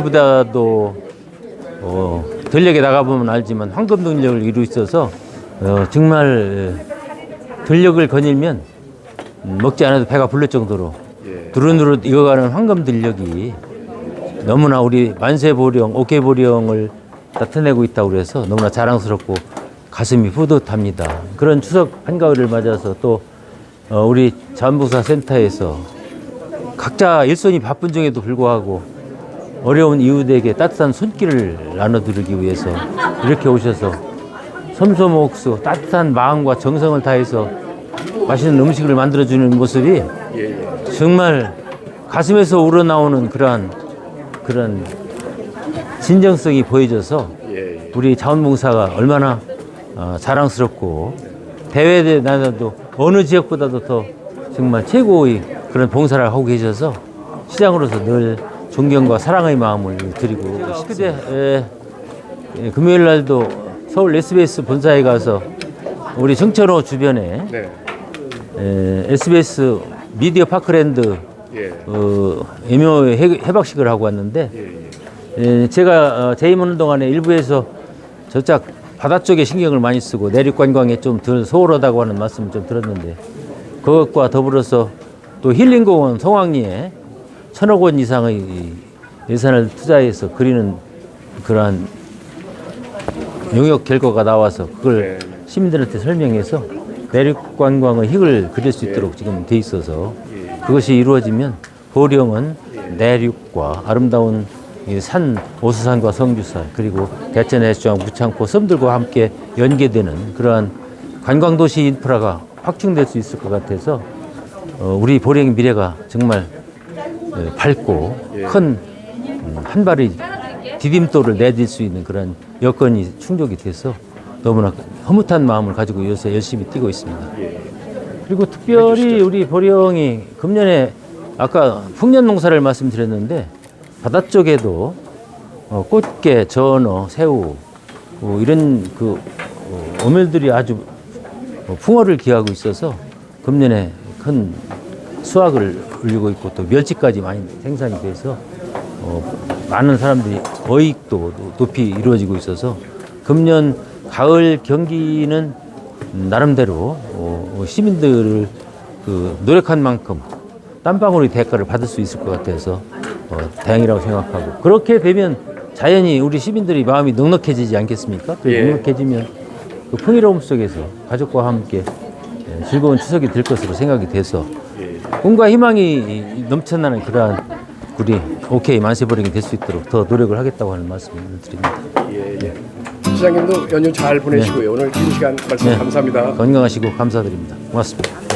만세보다도 어, 전력에 나가보면 알지만 황금 동력을 이루고 있어서 어, 정말 전력을 거닐면 음, 먹지 않아도 배가 부를 정도로 예. 두루두루 익어가는 황금 들력이 너무나 우리 만세 보령, 옥계보령을 나타내고 있다고 그래서 너무나 자랑스럽고 가슴이 뿌듯합니다. 그런 추석 한가위를 맞아서 또 어, 우리 자원봉사 센터에서 각자 일손이 바쁜 중에도 불구하고 어려운 이웃에게 따뜻한 손길을 나눠드리기 위해서 이렇게 오셔서 섬소목수 따뜻한 마음과 정성을 다해서 맛있는 음식을 만들어주는 모습이 예, 예. 정말 가슴에서 우러나오는 그러한 그런 진정성이 보여져서 예, 예. 우리 자원봉사가 얼마나 어, 자랑스럽고 대회에 나가도 어느 지역보다도 더 정말 최고의 그런 봉사를 하고 계셔서 시장으로서 늘 존경과 사랑의 마음을 드리고 그제 에, 에, 금요일 날도 서울 SBS 본사에 가서 우리 정천호 주변에 네. 에, SBS 미디어 파크랜드 예. 어, 애묘 해- 해박식을 하고 왔는데 예, 예. 에, 제가 어, 재임하는 동안에 일부에서 저쪽 바다 쪽에 신경을 많이 쓰고 내륙 관광에 좀 덜 소홀하다고 하는 말씀을 좀 들었는데 그것과 더불어서 또 힐링공원 송황리에 천억 원 이상의 이 예산을 투자해서 그리는 그러한 용역 결과가 나와서 그걸 네. 시민들한테 설명해서 내륙 관광의 획을 그릴 수 있도록 지금 돼 있어서 그것이 이루어지면 보령은 내륙과 아름다운 이산 오수산과 성주산 그리고 대천 해수장 무창포 섬들과 함께 연계되는 그러한 관광 도시 인프라가 확충될 수 있을 것 같아서 어, 우리 보령의 미래가 정말 예, 밝고 큰 음, 한 발의 디딤돌을 내딜 수 있는 그런 여건이 충족이 돼서 너무나 허무한 마음을 가지고 요새 열심히 뛰고 있습니다. 그리고 특별히 우리 보령이 금년에 아까 풍년 농사를 말씀드렸는데 바다 쪽에도 어, 꽃게, 전어, 새우 어, 이런 그 어, 어물들이 아주 어, 풍어를 기하고 있어서 금년에 큰 수확을 올리고 있고 또 멸치까지 많이 생산이 돼서 어, 많은 사람들이 어익도 높이 이루어지고 있어서 금년 가을 경기는 음, 나름대로 어, 어, 시민들을 그 노력한 만큼 땀방울의 대가를 받을 수 있을 것 같아서 어, 다행이라고 생각하고 그렇게 되면 자연히 우리 시민들이 마음이 넉넉해지지 않겠습니까? 또 예. 넉넉해지면 그 풍요로움 속에서 가족과 함께 예, 즐거운 추석이 될 것으로 생각이 돼서 꿈과 희망이 넘쳐나는 그러한 우리 오케이 만세버링이 될 수 있도록 더 노력을 하겠다고 하는 말씀을 드립니다. 예, 예. 시장님도 연휴 잘 보내시고요. 오늘 긴 시간 말씀 네. 감사합니다. 건강하시고 감사드립니다. 고맙습니다.